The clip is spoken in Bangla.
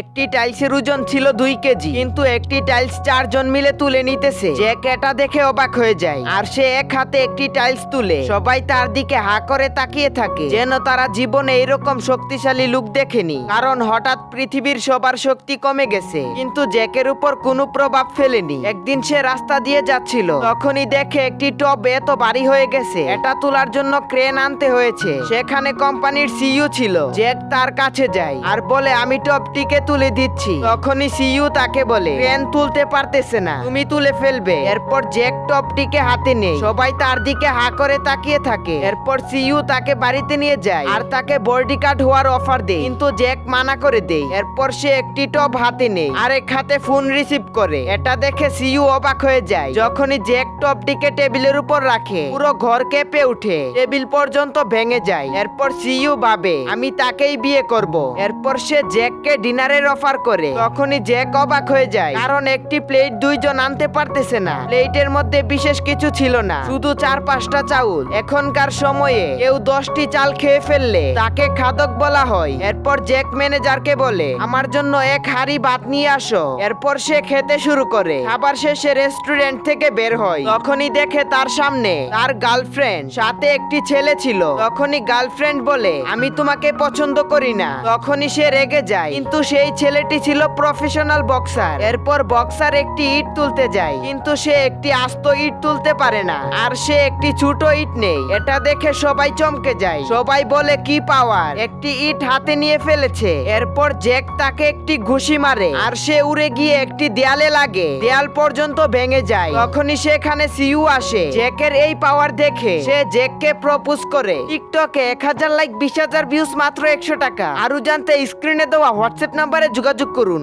একটি টাইলসের ওজন ছিল দুই কেজি, কিন্তু একটি টাইলস চারজন মিলে তুলে নিতেছে। জ্যাক এটা দেখে অবাক হয়ে যায়, আর সে এক হাতে একটি টাইলস তুলে। সবাই তার দিকে হা করে তাকিয়ে থাকে, যেন তারা জীবনে এরকম শক্তিশালী লুক দেখেনি। কারণ হঠাৎ পৃথিবীর সবার শক্তি কমে গেছে, কিন্তু জ্যাকের উপর কোনো প্রভাব ফেলেনি। একদিন সে রাস্তা দিয়ে যাচ্ছিল, তখনই দেখে একটি টব এত ভারী হয়ে গেছে। এটা তোলার জন্য ক্রেন আনতে হয়েছে। সেখানে কোম্পানির সিইও ছিল, জ্যাক তার কাছে যায়, আর বলে, আমি টবটিকে তুলে দিচ্ছি। তখনই সিইও তাকে বলে ক্রেন তুলতে পারতেছে না, তুমি তুলে ফেলবে। এরপর জ্যাক টবটিকে হাতে নেই সবাই তার দিকে হা করে তাকিয়ে থাকে। এরপর সিইও তাকে বাড়িতে নিয়ে যায় আর তাকে বডি কার্ড হওয়ার অফার দেয়। কিন্তু জ্যাক মানা করে দেয়। এরপর সে একটি টব হাতে নেই আরেক হাতে ফোন রিসিভ করে। এটা দেখে সিইও অবাক হয়ে যায়। যখনই জ্যাক টপটিকে টেবিলের উপর রাখে, পুরো ঘর কেঁপে উঠে টেবিল পর্যন্ত ভেঙে যায়। এরপর সিইও ভাবে, আমি তাকেই বিয়ে করব। এরপর সে জ্যাককে ডিনারের অফার করে। তখনই জ্যাক অবাক হয়ে যায়। কারণ একটি প্লেট দুইজন আনতে পারতেছে না। প্লেটের মধ্যে বিশেষ কিছু ছিল না। শুধু চার পাঁচটা চাউল। এখনকার সময়ে কেউ দশটি চাল খেয়ে ফেললে তাকে খাদক বলা হয়। এরপর জ্যাক ম্যানেজারকে বলে, আমার জন্য এক হাড়ি ভাত নিয়ে আসো। এরপর সে খেতে শুরু করে। খাবার শেষে রেস্টুরেন্ট থেকে বের হয়। তখনই দেখে তার সামনে তার গার্লফ্রেন্ড। সাথে একটি ছেলে ছিল। তখনই গার্লফ্রেন্ড বলে, আমি তোমাকে পছন্দ করি না। তখনই সে রেগে যায়। কিন্তু সেই ছেলেটি ছিল প্রফেশনাল বক্সার এরপর বক্সার একটি ইট তুলতে যায়, কিন্তু সে একটি আস্ত ইট তুলতে পারে না, আর সে একটি ছোট ইট নেই। এটা দেখে সবাই চমকে যায়। সবাই বলে, কি পাওয়ার একটি ইট হাতে নিয়ে ফেলেছে। এরপর জ্যাক তাকে একটি ঘুষি মারে, আর সে উড়ে গিয়ে একটি দেয়ালে লাগে। দেয়াল পর্যন্ত ভেঙে যায়। তখনই সেখানে সিইউ আসে। জ্যাকের এই পাওয়ার দেখে সে জ্যাককে প্রপোজ করে, টিকটকে এক হাজার লাইক বিশ হাজার ভিউজ মাত্র একশো টাকা। আরও জানতে স্ক্রিনে দেওয়া হোয়াটসঅ্যাপ নাম্বারে যোগাযোগ করুন।